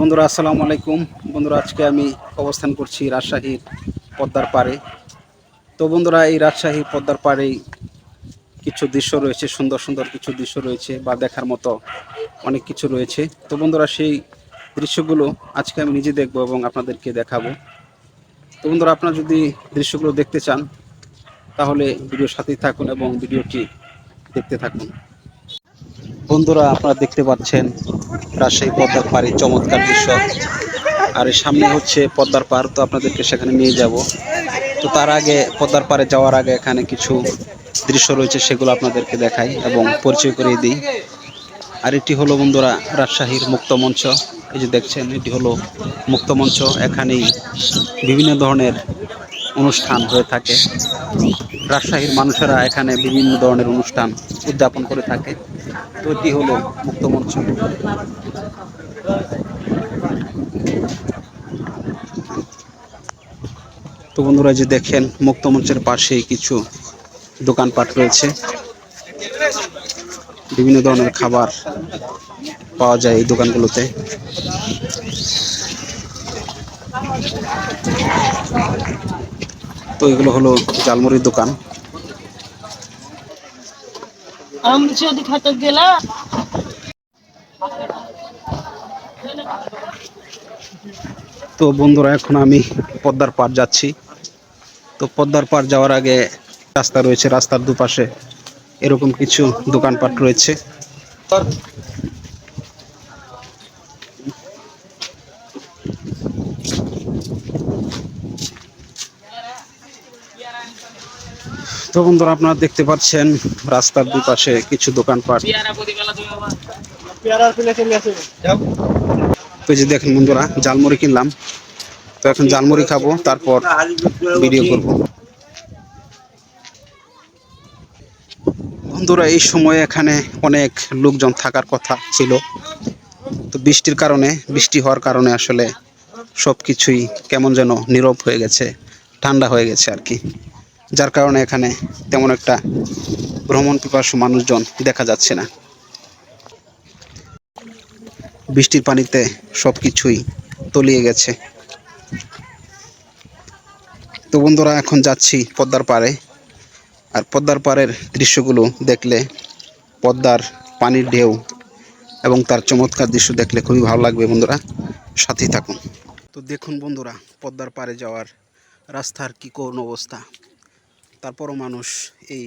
বন্ধুরা, আসসালামু আলাইকুম। বন্ধুরা, আজকে আমি অবস্থান করছি রাজশাহীর পদ্মার পাড়ে। তো বন্ধুরা, এই রাজশাহী পদ্মার পাড়েই কিছু দৃশ্য রয়েছে, সুন্দর সুন্দর কিছু দৃশ্য রয়েছে বা দেখার মতো অনেক কিছু রয়েছে। তো বন্ধুরা, সেই দৃশ্যগুলো আজকে আমি নিজে দেখব এবং আপনাদেরকে দেখাবো। তো বন্ধুরা, আপনারা যদি দৃশ্যগুলো দেখতে চান, তাহলে ভিডিওর সাথেই থাকুন এবং ভিডিওটি দেখতে থাকুন। বন্ধুরা আপনারা দেখতে পাচ্ছেন রাজশাহী পদ্মার পাড়ে চমৎকার দৃশ্য। আর সামনে হচ্ছে পদ্মার পাড়, তো আপনাদেরকে সেখানে নিয়ে যাব। তো তার আগে পদ্মার পাড়ে যাওয়ার আগে এখানে কিছু দৃশ্য রয়েছে, সেগুলো আপনাদেরকে দেখাই এবং পরিচয় করিয়ে দিই। আর এটি হলো বন্ধুরা রাজশাহীর মুক্ত মঞ্চ। এই যে দেখছেন, এটি হলো মুক্ত মঞ্চ। এখানেই বিভিন্ন ধরনের অনুষ্ঠান হয়ে থাকে। রাজশাহীর মানুষেরা এখানে বিভিন্ন ধরনের অনুষ্ঠান উদযাপন করে থাকে। তো এটি হলো মুক্ত মঞ্চ। তো বন্ধুরা যে দেখেন, মুক্ত মঞ্চের পাশেই কিছু দোকানপাট রয়েছে। বিভিন্ন ধরনের খাবার পাওয়া যায় এই দোকানগুলোতে। তো এগুলো হলো জালমুড়ির দোকান। তো বন্ধুরা, এখন আমি পদ্মার পার যাচ্ছি। তো পদ্মার পার যাওয়ার আগে রাস্তা রয়েছে, রাস্তার দুপাশে এরকম কিছু দোকানপাট রয়েছে। তো বন্ধুরা আপনারা দেখতে পাচ্ছেন রাস্তার দুই পাশে কিছু দোকানপাট। তো যে দেখেন বন্ধুরা জালমুড়ি কিনলাম। তো এখন জালমুড়ি খাব তারপর ভিডিও করব। বন্ধুরা এই সময়ে এখানে অনেক লোকজন থাকার কথা ছিল। তো বৃষ্টির কারণে বৃষ্টি হওয়ার কারণে আসলে সব কিছুই কেমন যেন নীরব হয়ে গেছে ঠান্ডা হয়ে গেছে আর কি। যার কারণে এখানে তেমন একটা ভ্রমণ পিপাসু মানুষজন দেখা যাচ্ছে না। বৃষ্টির পানিতে সব কিছুই তলিয়ে গেছে। তো বন্ধুরা, এখন যাচ্ছি পদ্মার পাড়ে। আর পদ্মার পাড়ের দৃশ্যগুলো দেখলে পদ্মার পানির ঢেউ এবং তার চমৎকার দৃশ্য দেখলে খুবই ভালো লাগবে বন্ধুরা। সাথেই থাকুন। তো দেখুন বন্ধুরা, পদ্মার পাড়ে যাওয়ার রাস্তার কী করুণ অবস্থা? তারপরও মানুষ এই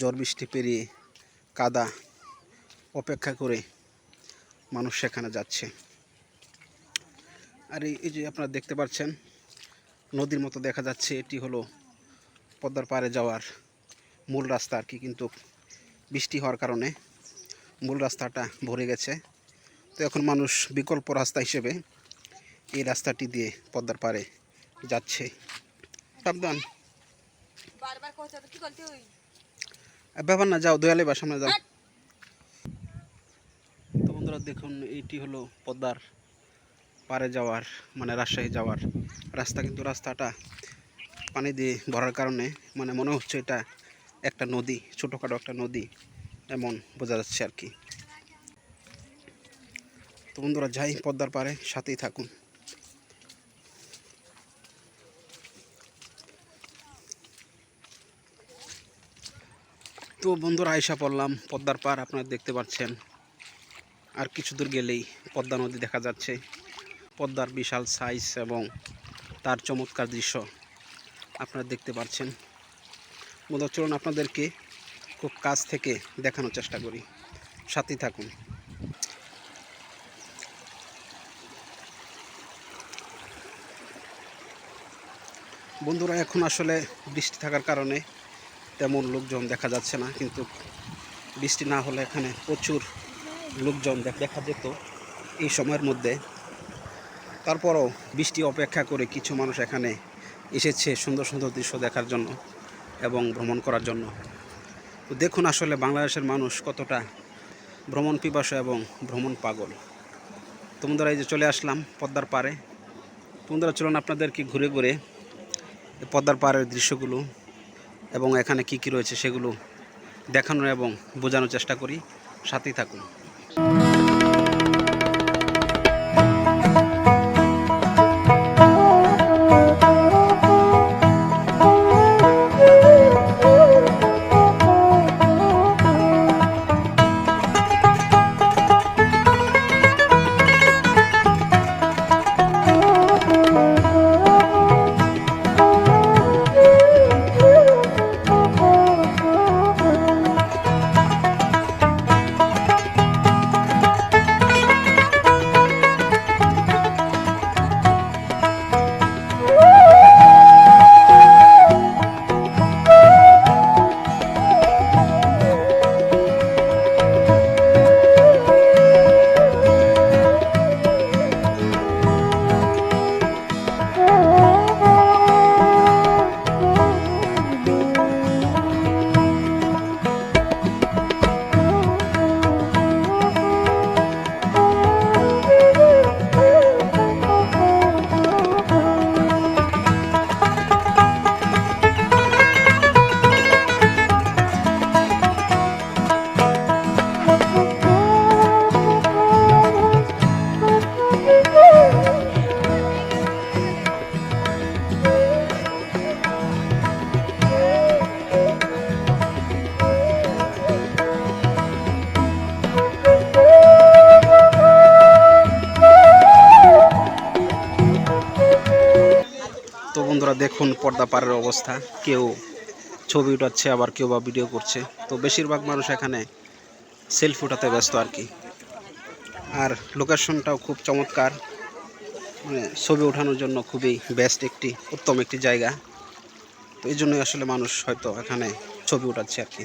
ঝড় বৃষ্টি পেরিয়ে কাদা অপেক্ষা করে মানুষ সেখানে যাচ্ছে। আর এই এই যে আপনারা দেখতে পাচ্ছেন, নদীর মতো দেখা যাচ্ছে, এটি হলো পদ্মার পাড়ে যাওয়ার মূল রাস্তা আর কি, কিন্তু বৃষ্টি হওয়ার কারণে মূল রাস্তাটা ভরে গেছে। তো এখন মানুষ বিকল্প রাস্তা হিসেবে এই রাস্তাটি দিয়ে পদ্মার পাড়ে যাচ্ছে। সাবধান। বারবার কথা কি করতে হই ব্যাপার না যাও দয়ালে বা সামনে যাও। তো বন্ধুরা দেখুন এইটি হলো পদ্মার পারে যাওয়ার মানে রাজশাহী যাওয়ার রাস্তা কিন্তু রাস্তাটা পানি দিয়ে ভরার কারণে মানে মনে হচ্ছে এটা একটা নদী ছোটোখাটো একটা নদী এমন বোঝা যাচ্ছে আর কি। তো বন্ধুরা যাই পদ্মার পারে সাথেই থাকুন। তো বন্ধুরা আয়সা পড়লাম, পদ্মার পার আপনারা দেখতে পাচ্ছেন। আর কিছু দূর গেলেই পদ্মা নদী দেখা যাচ্ছে। পদ্মার বিশাল সাইজ এবং তার চমৎকার দৃশ্য আপনারা দেখতে পাচ্ছেন। বন্ধু চলুন আপনাদেরকে খুব কাছ থেকে দেখানোর চেষ্টা করি। সাথেই থাকুন। বন্ধুরা, এখন আসলে বৃষ্টি থাকার কারণে তেমন লোকজন দেখা যাচ্ছে না, কিন্তু বৃষ্টি না হলে এখানে প্রচুর লোকজন দেখা যেত এই সময়ের মধ্যে। তারপরও বৃষ্টি অপেক্ষা করে কিছু মানুষ এখানে এসেছে সুন্দর সুন্দর দৃশ্য দেখার জন্য এবং ভ্রমণ করার জন্য। দেখুন আসলে বাংলাদেশের মানুষ কতটা ভ্রমণ পিপাসু এবং ভ্রমণ পাগল। তো বন্ধুরা এই যে চলে আসলাম পদ্মার পাড়ে। তো বন্ধুরা চলুন আপনাদেরকে ঘুরে ঘুরে পদ্মার পাড়ের দৃশ্যগুলো এবং এখানে কি কি রয়েছে সেগুলো দেখানোর এবং বোঝানোর চেষ্টা করি। সাথেই থাকুন। দেখুন পর্দা পাড়ের অবস্থা। কেউ ছবি উঠাচ্ছে, আবার কেউ বা ভিডিও করছে। তো বেশিরভাগ মানুষ এখানে সেলফি উঠাতে ব্যস্ত আর কি। আর লোকেশনটাও খুব চমৎকার। মানে ছবি ওঠানোর জন্য খুবই বেস্ট একটি, উত্তম একটি জায়গা। তো এই জন্যই আসলে মানুষ হয়তো এখানে ছবি উঠাচ্ছে আর কি।